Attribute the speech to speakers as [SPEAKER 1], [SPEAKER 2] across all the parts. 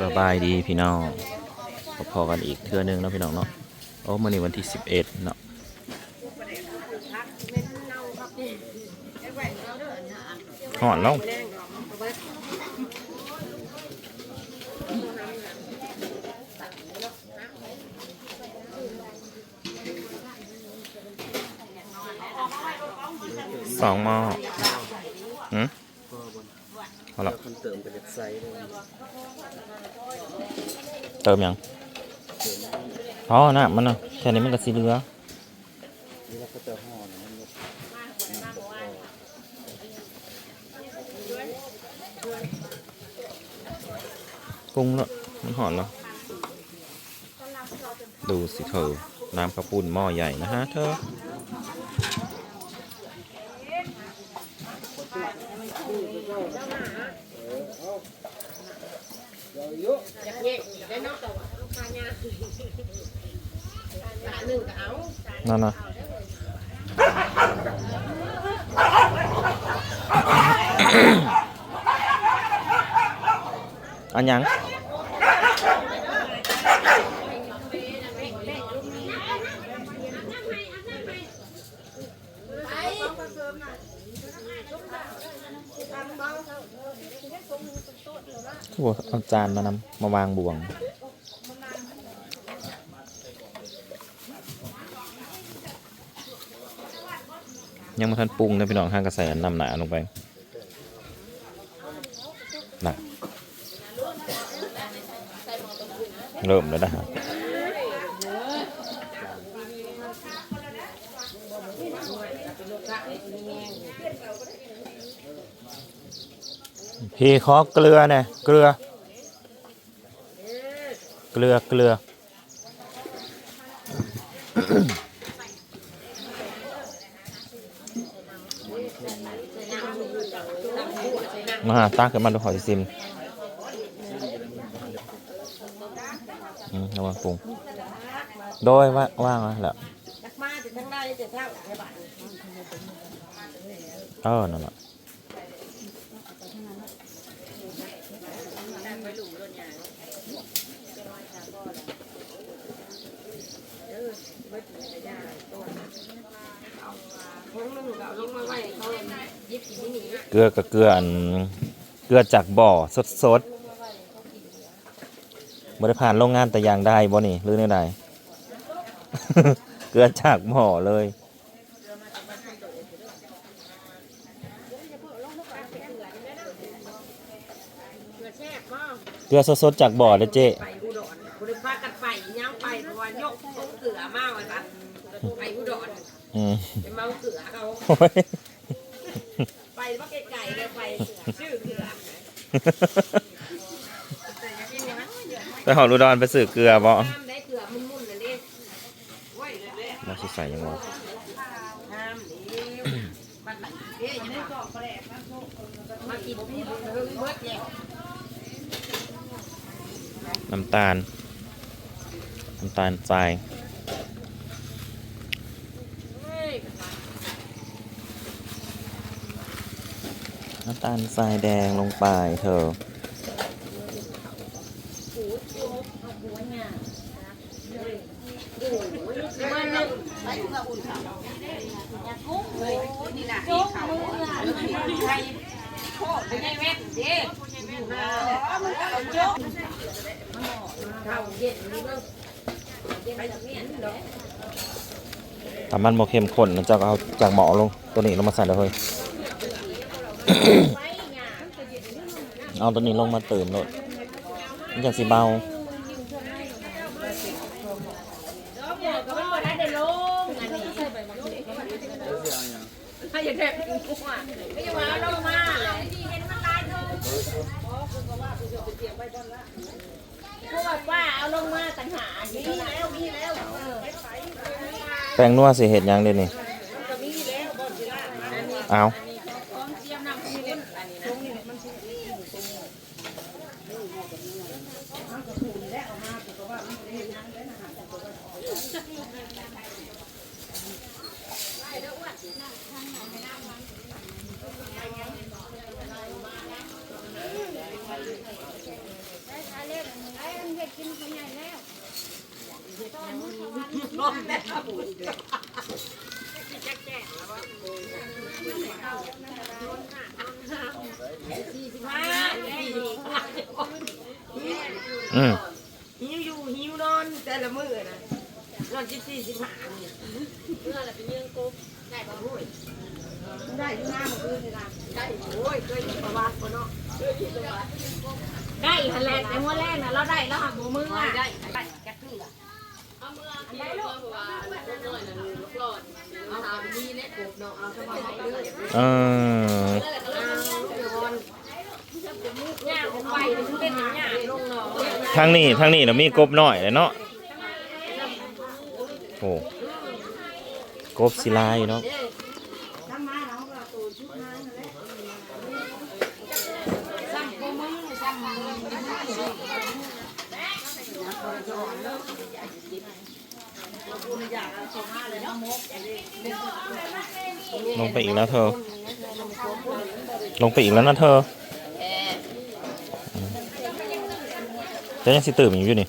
[SPEAKER 1] สบายดีพี่น้องพอๆกันอีกเทื่อนึงเนาะพี่น้องเนาะโอ้มื่อนี้วันที่11เนาะหอนล้วสองหม้อหืม เอาละ
[SPEAKER 2] เติมไปจากไซส์เลย
[SPEAKER 1] เติมยังอ๋อน่ะมันน่ะแค่นี้มันก็สีเหลือ
[SPEAKER 2] นี่เราก็จะห่อนะ
[SPEAKER 1] ปรุงแล้วมันหอนแล้วดูสิเธอน้ำกระปุ่นหม้อใหญ่นะฮะเธอ
[SPEAKER 3] อยากเงี้ยได้เนาะลูกค้าเนี่ยสาหนึ่งก็เอา
[SPEAKER 1] นั่นนะอันยังทุกคนเอาจานมานำมาวางบวง ยังมาทันปรุงนะพี่น้องห้างกระใส่น้ำหนาลงไปนะเริ่มแล้วนะฮะพี่ขอเกลือหน่ยเกลือ เกลือเกลือ มาตาขึ้นมาดูหอยซิมระวังปรุงโดยว่าว่างแล้ว
[SPEAKER 3] จักมาจะทั้งได้จะเท่าไอ้บ้าน
[SPEAKER 1] เออนั่นแหละ เกลือกับเกลืออันเกลือจากบ่อสดสดๆบริผ่านโรงงานแต่อย่างใดบ่นี่หรือในใดเกลือจากบ่อเลย
[SPEAKER 3] เพื่อแช่ก็
[SPEAKER 1] เกลือสดๆจากบ่อเลยเจ๊
[SPEAKER 3] ไปอุดรบริพากันไปย่างไปเพราะว่ายกต้นเกลือมากไว้กันไปอุดร
[SPEAKER 1] อืม
[SPEAKER 3] ไปเมาเกลือเขา
[SPEAKER 1] โอ้ย
[SPEAKER 3] ไปว่าไกลๆเลย ไปห่อเกลือแต่อยากกินอย่างนั้น
[SPEAKER 1] ไปหอรูดอนไปสื่อเกลือบ่
[SPEAKER 3] น้ำได้เกลือมุ่นๆเลยดิโอ้ยเลยเลย
[SPEAKER 1] มาสิใส่ยังไง
[SPEAKER 3] น้ำนี่บ้านไหนเอ๊ะยังไม่กรอกแปลกมากินพี่เพิ่งเมื่อเนี่ย
[SPEAKER 1] น้ำตาล น้ำตาลทรายำตาลทรายแดงลงไปเธอะ
[SPEAKER 3] สาใครโคตรไม่แม่เด้มันก็เยอเขาเย็นนี่ก็เย็นแบบนี้เนาะ
[SPEAKER 1] ถ้ามันบ่เข้มข้นนะเจ้าก็เอาจากหมอลงตัวนี้ลงมาใส่เลย เอาตัวนี้ลงมาเติมเลยมันจะสิเบา
[SPEAKER 3] ก็มันได้ได้ลงอันนี้ถ้าอยากได้กินกุ้งอะว่ามาลงมาเห็นมันตายเถอพวกป้าเอาลงมาต่างหากมีแล้วมีแล้ว
[SPEAKER 1] แป้งนัวสิเห็ดยังเดี๋ยวนี้เอา
[SPEAKER 3] เมแล้วสี่สิบห้าสี่สิบห้า
[SPEAKER 1] อืม
[SPEAKER 3] หิวอยู่หิวนอนแต่ละมื้อนะนอนที่สี่สิบห้าเนี่ยเมื่อไรเป็นยังกุ๊บได้ปะโว้ยได้ที่หน้าเมื่อคืนนี่นะได้โอ้ยเคยมีประวัติปะเนาะ
[SPEAKER 4] ได้หันแรกแต่หัวแรกนะเราได้แล้วหักหัวมืออะ
[SPEAKER 3] ได้ได้แค่ครึ่งละ
[SPEAKER 4] เอาหามีเล็กกบเนาะเอาสบายเลย
[SPEAKER 1] เออ
[SPEAKER 4] ย่างไปมันเป็นอย่างย่างลงเนาะ
[SPEAKER 1] ทางนี้ทางนี้เรามีกบน้อยเลยเนาะโอ้กบศิลาอยู่เนาะลงไปอีกแล้วเธอ ลงไปอีกแล้วนะเธอ จะยังสิตื่นอยู่นี่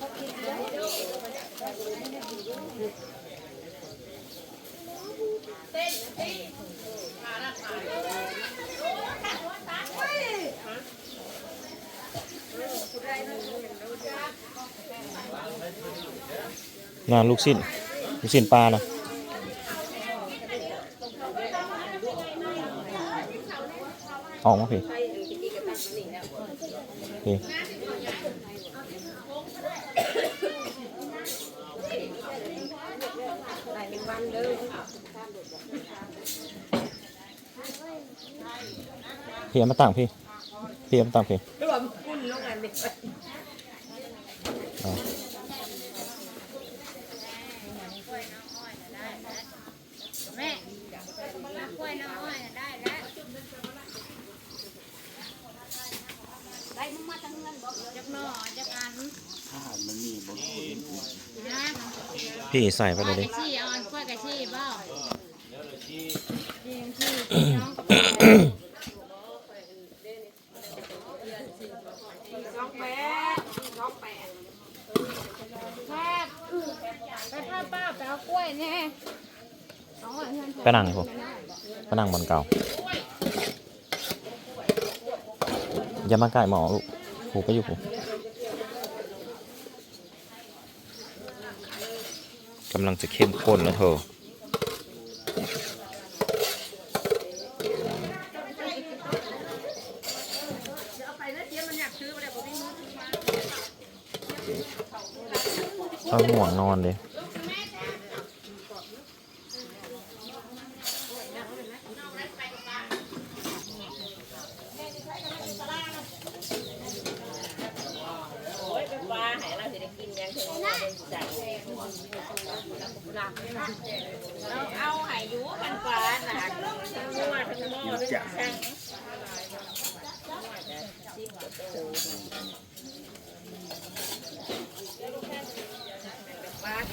[SPEAKER 1] งานลูกสิ้นลูกสิ้นปลานะออกมาพี่พี่
[SPEAKER 3] ได้เป็นวันเลย
[SPEAKER 1] พี่ เอามาตั้งพี่พี่เอามาตั้งพี่
[SPEAKER 3] แล้วว่าคุณลงอันนี้
[SPEAKER 1] เอา
[SPEAKER 4] แม่กล้วยน้ำอ้อยได้แล้วได้มึงมาตั้งเงินบอกจักหน่อจักอัน
[SPEAKER 2] อาหารมันมีบางคน
[SPEAKER 4] นะ
[SPEAKER 1] พี่ใส่ไป
[SPEAKER 4] กล้
[SPEAKER 1] เล
[SPEAKER 4] วย
[SPEAKER 1] ย
[SPEAKER 4] ก
[SPEAKER 1] ดิ
[SPEAKER 4] ระชี่เอาอันกล้วยกระชี่บ่ยิงชี่น้องกับ
[SPEAKER 3] สองแปดสองแปด
[SPEAKER 4] แพทย์ไปพาป้า ไปเอากล้วยแน่เอาไว้เพื่อน
[SPEAKER 1] ไปนั่งเลยพวกไปนั่งบนเก่า อย่ามาใกล้หมอลูกผูไปอยู่ผูกำลังจะเข้มข้นแล้วเธอ ห่วงนอนเลย
[SPEAKER 3] โอ้ยเป็นปลาหายเราจะได้กินยังถึงเราเป็นจัดเราเอาหายยูมันปลาหนักทั้งหัวทั้งหม้อทั้งช่างปลาเขาหน้าหวานเขาตอหลังตลาดเลยนะ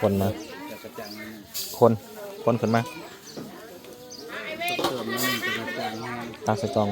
[SPEAKER 1] คนมา
[SPEAKER 2] จะกระจังมัน
[SPEAKER 1] คน คนขึ้นมา
[SPEAKER 2] ต้องเติมน้ำจะกระจังมัน
[SPEAKER 1] ตักใส่กล่อง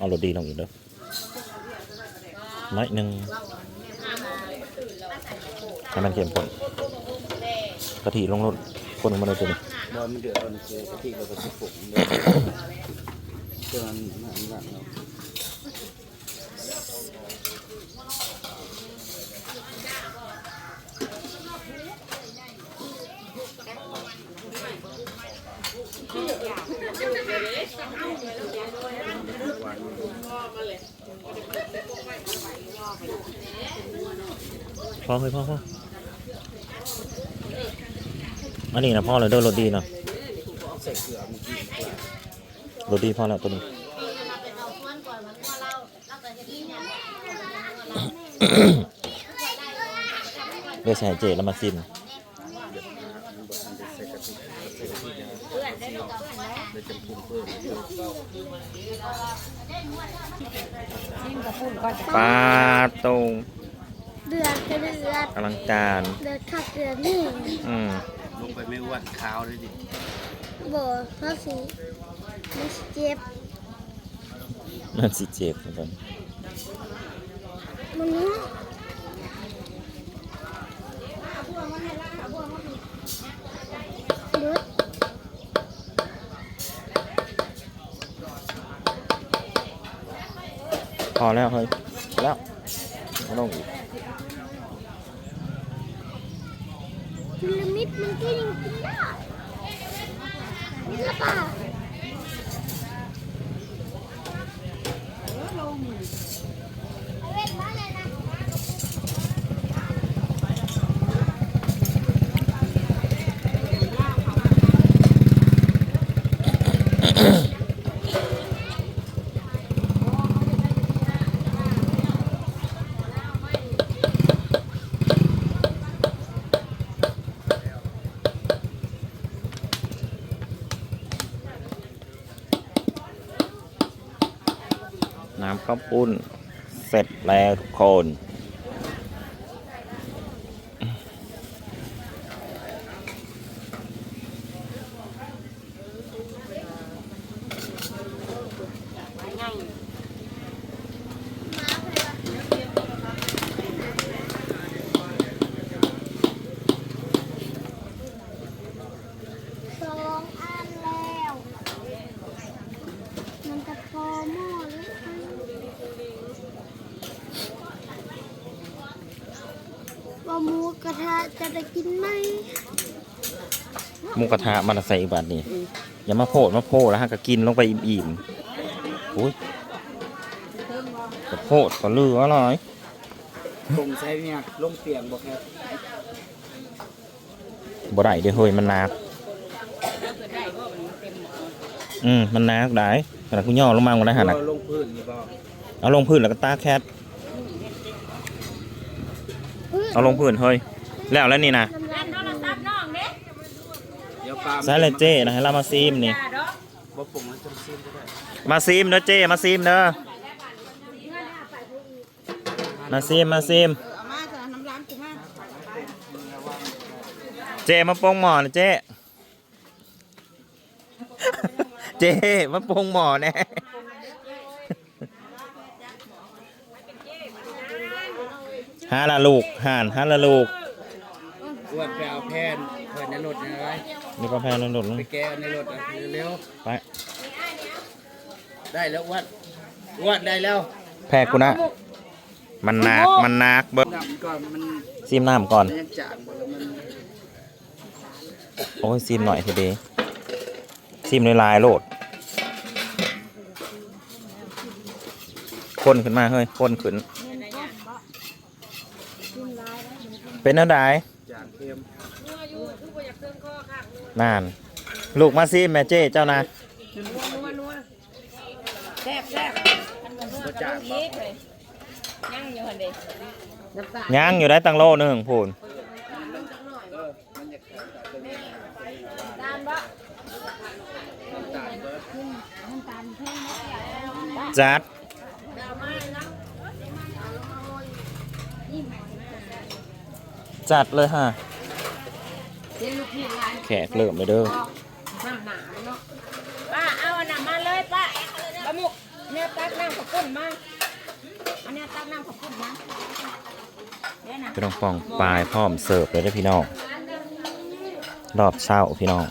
[SPEAKER 1] เอารดีลงอีกเด้อน้อยหนึ่งให้มันเข้มข้นกะทิลงรสคนมาเลยตัวนี้
[SPEAKER 2] บอลมันเดือดตอนเจอกะทิเราก็จะผงเลยเจอมันหนักหนักเนาะ
[SPEAKER 1] พอเฮ้ยพอพออันนี้นะพ่อเลยเด้อรสดีเนาะ
[SPEAKER 2] ใส่เกลือเมื่อกี้เกลือ
[SPEAKER 1] รสดีพ่อแล้วตัวนี้เดี๋ยวใส่เจแล้วมาซิม
[SPEAKER 2] มันบ่ทันได้ใส่กะทิใส่กะทิแล้วเดี๋ยวจะปรุงเพิ่ม
[SPEAKER 3] ชิมกระปุ่นก่อนจ้ะ
[SPEAKER 1] ปลาตรง
[SPEAKER 4] เดือดก็เดือด
[SPEAKER 1] อลังการ
[SPEAKER 4] เดือดคักเดือดนี่
[SPEAKER 1] อืม
[SPEAKER 2] ลงไปไม่อ้วนขาวเลยดิ
[SPEAKER 4] บ่เพราะสิมันสิเจ็บ
[SPEAKER 1] มันสิเจ็บเหมือนกัน
[SPEAKER 4] มันเนาะเดือด
[SPEAKER 1] พอแล้วเฮ้ยแล้วไม่ต้องอีก
[SPEAKER 4] พีระมิดมันก็ ยังกินได้นี่ละป่ะเอาเว้นมาเลยนะ
[SPEAKER 1] น้ำข้าว ปุ้น เสร็จแล้วทุกคน
[SPEAKER 4] สองอันแล้ว มันจะพอหม้อหรือเปล่าว่าหมูกระทะจะได้กินไหม
[SPEAKER 1] ห มูกระทะมันใส่อีกบาทนี่อย่ามาโพดมาโพดแล้วฮะก็กินลงไปอิ่มๆอุ้ยกระโพดก็ลืออร่อย
[SPEAKER 2] ผมใช้เนี่ยลงเตียงบ่ครับ
[SPEAKER 1] บ่ได้เดี๋ยวเฮ้ยมันหนักอืมมันหนักได้ขนาดกูย่อลงมาก็ได้หันน่ะ
[SPEAKER 2] ลงพื้นนี่บ่
[SPEAKER 1] เอาลงพื้นแล้วก็ตากแคทเอาลงพื้นเฮ้ยแล้วแล้วนี่นะ
[SPEAKER 4] น้ำลาย
[SPEAKER 3] โทรศัพท์น้องเด้
[SPEAKER 2] เดี๋ยวปลา
[SPEAKER 1] ใส่เลยเจ้นะให้เรามาซีมนี่
[SPEAKER 3] จ้าดอก
[SPEAKER 2] บ่ปรุงแล้วจังซิมก็ได้
[SPEAKER 1] มาซีมเด้อเจ้มาซีมเด้อมาซีมมาซีม
[SPEAKER 3] เอามาจ้ะน้ำร้านกูมา
[SPEAKER 1] เจ้มาโปรงหมอนะเจ้เจ้มาโปรงหมอแน่ฮาละลูกห่านฮาละลูก
[SPEAKER 2] อ้วนไปเอาแผ่นเพิ่นในรถนี่ไว้
[SPEAKER 1] นี่ก็แพนนหนุน
[SPEAKER 2] ไปแก้ในรถอะเร็ว
[SPEAKER 1] ไป
[SPEAKER 2] ๆได้แล้วอ้วนอ้วนได้แล้ว
[SPEAKER 1] แพกกูนะ มันหนักมันหนักเบิ้
[SPEAKER 2] น้ำก่อนมัน
[SPEAKER 1] ซีมน้ำก่อน
[SPEAKER 2] มันยังจางบ่แล้วมัน
[SPEAKER 1] โอ้ยซีมหน่อยทีเดียวซีมในลายๆโหลด คนขึ้นมาเฮ้ย คนขึ้น เป็นอะไร
[SPEAKER 2] จางเค็ม
[SPEAKER 1] นาน ลูกมาซีมแม่เจ้เจ้านะ
[SPEAKER 3] แซ่บแซ่บ
[SPEAKER 2] บ่จางบ่
[SPEAKER 3] อีกเลยยังอยู่หั่นเด้น้ำตาล
[SPEAKER 1] ย่างอยู่ได้ตังโลหนึ่งพูน
[SPEAKER 3] ตาลบ่
[SPEAKER 1] จัดจัดเลยฮะ แขกเริ่มเลยเด้อ
[SPEAKER 3] น้ำหนาเนาะป้าเอาอันน้ำมาเลยป้าปลาหมุกเนี่ยตักน้ำข้าวปุ้นมาอันเนี้ยตักน้ำข้าวปุ้นมาเดี๋ยวนะ
[SPEAKER 1] พี่น้องฟองปลายพร้อมเสิร์ฟเลยได้อพี่น้องรอบเช้าพี่น้อง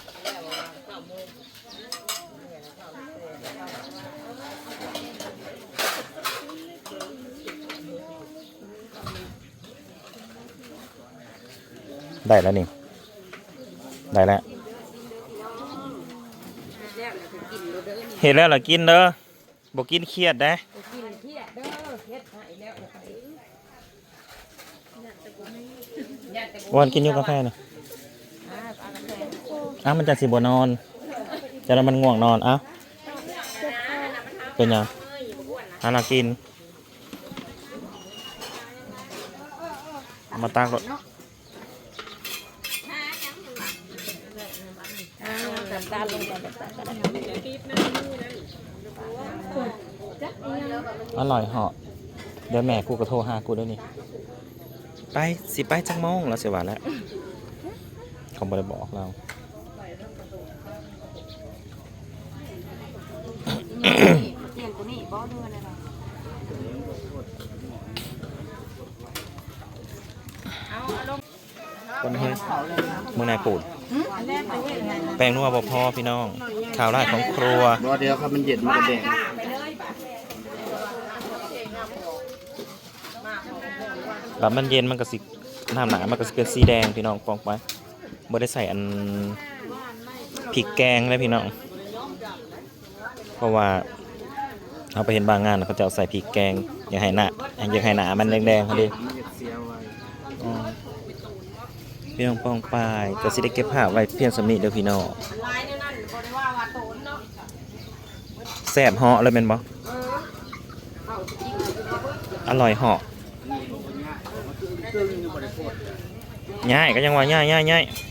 [SPEAKER 1] ได้แล้วนี่ ได้แล้วเห็นแล้วล่ะกินเด้อบอกกินเครียดได้
[SPEAKER 3] กินเที่ยเด้อเฮ็ดให้แล้ว
[SPEAKER 1] วันกินยูกาแฟนะ
[SPEAKER 3] อะ
[SPEAKER 1] อ้ามันจะสิบนอน จะแล้วมันง่วงนอนอ้าเป็นยังหานากิน มาตักรถ
[SPEAKER 3] ตาลงไปตาก็ได้
[SPEAKER 1] อร่อยเหาะเดี๋ยวแม่กูก็โทรหากูเด้วยวนี่ไปสิไปจักโมงแล้วเสียหวานแล้วเขาบ่ได้บอกเรา
[SPEAKER 3] เตียงตัวนี้บ่เดือนอะไร
[SPEAKER 1] คนเฮ้ยมึงนายปูดแป้งนัวบอพอพี่น้องข่าวแรกของครัว
[SPEAKER 2] รอเดียวครับมันเย็นมันจะแดง
[SPEAKER 1] แบบมันเย็นมันก็สิน้ำหนามันก็สิเป็นสีแดงพี่น้องปองไปบ่ได้ใส่อันพริกแกงเลยพี่น้อง เพราะว่าเอาไปเห็นบางงานเขาจะเอาใส่พริกแกงอยากให้หนาอยากให้หนามันแดงๆเขาดิ
[SPEAKER 2] มันจะเสียไว้
[SPEAKER 1] อืมพี่น้องปองปายก็สิได้เก็บภาไว้เพียงสำนีเด้อพี่น้อง
[SPEAKER 3] เนี่ยนั่นบ่ได้ว่าว่าโตนเนาะ
[SPEAKER 1] แซ่บเหาะเลยแม่นบ่อร่อยเหาะ
[SPEAKER 2] เครื่อ งนึงบริโภค
[SPEAKER 1] ง่ายก็ยังว่าง่ายง่ายง่าย
[SPEAKER 3] เ